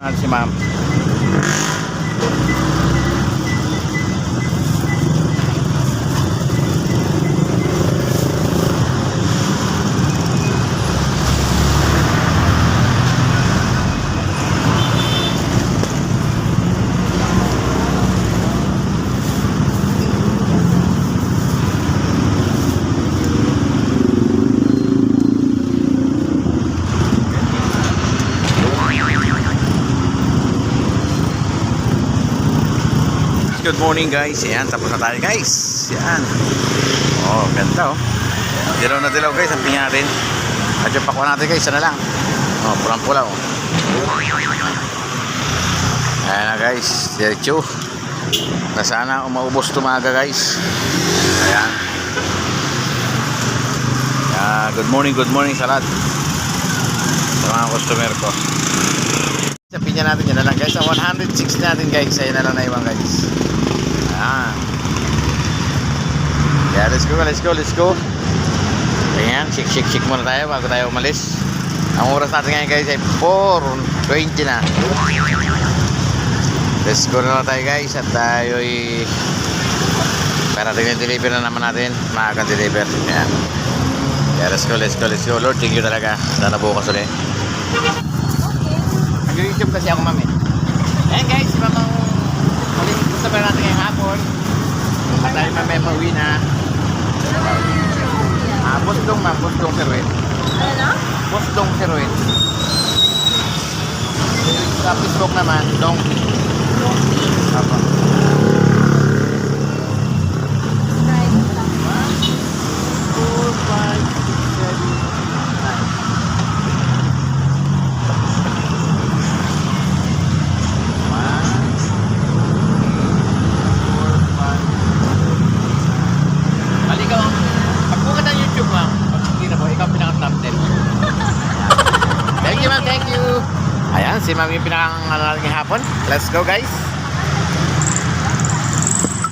Si ma'am. Good morning guys. Yan, tapos na tayo guys. Yan. Oh, ganda oh. Dilaw na dilaw guys, ang pinya natin. At yung pakwa natin guys, sana lang. Oh, pulang pula oh. Ayan na guys, diretso. Na sana umaubos tumaga guys. Ayan. Yeah, good morning, good morning sa lahat. Sa mga customer ko. Sa pinya natin, yan na lang guys. Sa 106 natin guys, ayun na lang na iwan guys. Ayan. Yeah, let's go, let's go, let's go. Ayan, shake, shake, shake muna tayo bago tayo umalis. Ang oras natin ngayon guys ay 4.20 na. Let's go na lang tayo guys at tayo ay parating yung deliver na naman natin. Maagang deliver. Ayan. Yeah, let's go, let's go, let's go. Lord, thank you talaga. Sana bukas ulit. Nag-YouTube kasi ako mami. Ayan guys, mamang muling customer natin ngayong hapon. Tayo mamaya pauwi na. Ah, Bustong ma'am, Bustong Siruin. Ano? Bustong Siruin. Sa Facebook naman, Dong. Apa? Four, five, pinaka-thumbnail. thank you, ma'am. Thank you. Ayan, si ma'am yung pinaka-ano natin hapon. Let's go, guys.